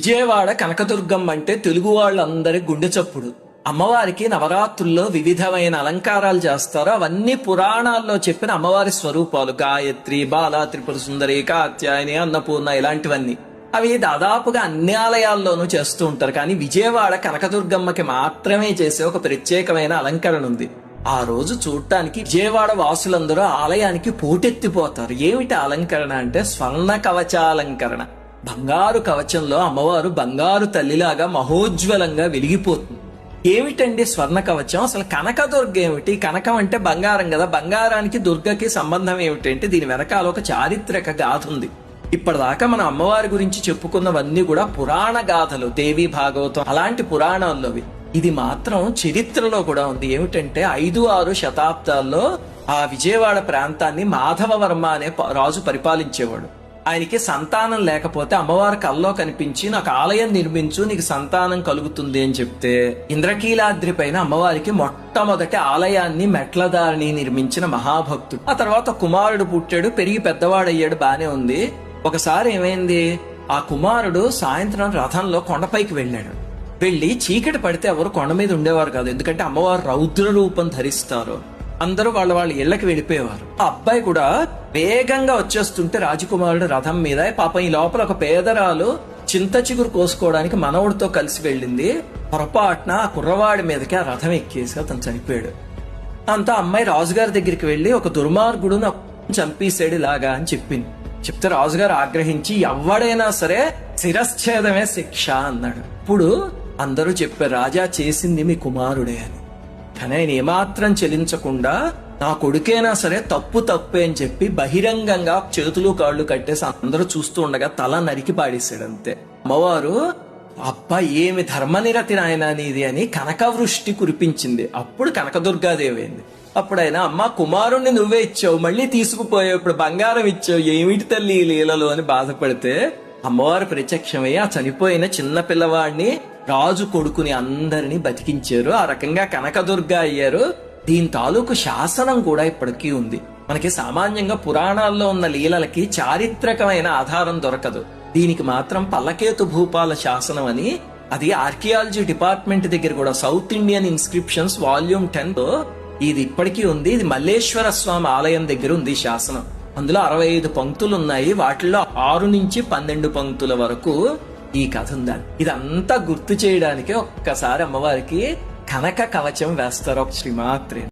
విజయవాడ కనకదుర్గమ్మ అంటే తెలుగు వాళ్ళందరి గుండె చప్పుడు. అమ్మవారికి నవరాత్రుల్లో వివిధమైన అలంకారాలు చేస్తారు. అవన్నీ పురాణాల్లో చెప్పిన అమ్మవారి స్వరూపాలు. గాయత్రి బాల త్రిపుర సుందరి కాత్యాయని అన్నపూర్ణ ఇలాంటివన్నీ. అవి దాదాపుగా అన్ని ఆలయాల్లోనూ చేస్తూ ఉంటారు. కానీ విజయవాడ కనకదుర్గమ్మకి మాత్రమే చేసే ఒక ప్రత్యేకమైన అలంకరణ ఉంది. ఆ రోజు చూడటానికి విజయవాడ వాసులందరూ ఆలయానికి పోటెత్తిపోతారు. ఏమిటి అలంకరణ అంటే స్వర్ణ కవచాలంకరణ. బంగారు కవచంలో అమ్మవారు బంగారు తల్లిలాగా మహోజ్వలంగా వెలిగిపోతుంది. ఏమిటండి స్వర్ణ కవచం? అసలు కనక దుర్గ ఏమిటి? కనకం అంటే బంగారం కదా. బంగారానికి దుర్గకి సంబంధం ఏమిటంటే దీని వెనకాల ఒక చారిత్రక గాథ ఉంది. ఇప్పటిదాకా మన అమ్మవారి గురించి చెప్పుకున్నవన్నీ కూడా పురాణ గాథలు. దేవి భాగవతం అలాంటి పురాణాల్లోవి ఇది మాత్రం చరిత్రలో కూడా ఉంది. ఏమిటంటే ఐదు ఆరు శతాబ్దాల్లో ఆ విజయవాడ ప్రాంతాన్ని మాధవ వర్మ అనే రాజు పరిపాలించేవాడు. ఆయనకి సంతానం లేకపోతే అమ్మవారి కల్లో కనిపించి నాకు ఆలయం నిర్మించు నీకు సంతానం కలుగుతుంది అని చెప్తే ఇంద్రకీలాద్రి పైన అమ్మవారికి మొట్టమొదటి ఆలయాన్ని మెట్లదారిని నిర్మించిన మహాభక్తుడు. ఆ తర్వాత కుమారుడు పుట్టాడు పెరిగి పెద్దవాడయ్యాడు బానే ఉంది. ఒకసారి ఏమైంది? ఆ కుమారుడు సాయంత్రం రథంలో కొండపైకి వెళ్ళాడు. వెళ్ళి చీకటి పడితే ఎవరు కొండ మీద ఉండేవారు కాదు ఎందుకంటే అమ్మవారు రౌద్ర రూపం ధరిస్తారు. అందరూ వాళ్ళ వాళ్ళ ఇళ్ళకి వెళ్ళిపోయేవారు. ఆ అబ్బాయి కూడా వేగంగా వచ్చేస్తుంటే రాజకుమారుడు రథం మీద పాపం ఈ లోపల ఒక పేదరాలు చింత చిగురు కోసుకోవడానికి మనవుడితో కలిసి వెళ్ళింది. పొరపాటున ఆ కుర్రవాడి మీదకి ఆ రథం ఎక్కేసి అతను చనిపోయాడు. అంతా అమ్మాయి రాజుగారి దగ్గరికి వెళ్ళి ఒక దుర్మార్గుడు నా చంపేసాడు ఇలాగా అని చెప్పింది. చెప్తే రాజుగారు ఆగ్రహించి ఎవడైనా సరే శిరశ్ఛేదమే శిక్ష అన్నాడు. ఇప్పుడు అందరూ చెప్పారు రాజా చేసింది మీ కుమారుడే అని. కానీ ఆయన ఏమాత్రం చెలించకుండా నా కొడుకైనా సరే తప్పు తప్పే అని చెప్పి బహిరంగంగా చేతులు కాళ్ళు కట్టేసి అందరూ చూస్తూ ఉండగా తల నరికి పాడేశాడు అంతే. అమ్మవారు అబ్బా ఏమి ధర్మనిరతి నాయన నీది అని కనకవృష్టి కురిపించింది. అప్పుడు కనకదుర్గాదేవి అయింది అప్పుడు ఆయన అమ్మ కుమారుణ్ణి నువ్వే ఇచ్చావు మళ్ళీ తీసుకుపోయావు ఇప్పుడు బంగారం ఇచ్చావు ఏమిటి తల్లి లీలలో? అని బాధపడితే అమ్మవారు ప్రత్యక్షమై ఆ చనిపోయిన చిన్న పిల్లవాడిని రాజు కొడుకుని అందరినీ బతికించారు. ఆ రకంగా కనకదుర్గ అయ్యారు. దీని తాలూకు శాసనం కూడా ఇప్పటికీ ఉంది. మనకి సామాన్యంగా పురాణాల్లో ఉన్న లీలలకి చారిత్రకమైన ఆధారం దొరకదు. దీనికి మాత్రం పల్లకేతు భూపాల శాసనం అని అది ఆర్కియాలజీ డిపార్ట్మెంట్ దగ్గర కూడా సౌత్ ఇండియన్ ఇన్స్క్రిప్షన్స్ వాల్యూమ్ టెన్లో ఇది ఇప్పటికీ ఉంది. ఇది మల్లేశ్వర స్వామి ఆలయం దగ్గర ఉంది శాసనం. అందులో అరవై ఐదు పంక్తులు ఉన్నాయి వాటిల్లో ఆరు నుంచి పన్నెండు పంక్తుల వరకు ఈ కథ ఉందండి ఇదంతా గుర్తు చేయడానికి ఒక్కసారి అమ్మవారికి కనక కవచం వేస్తారు ఒక శ్రీమాత్రే.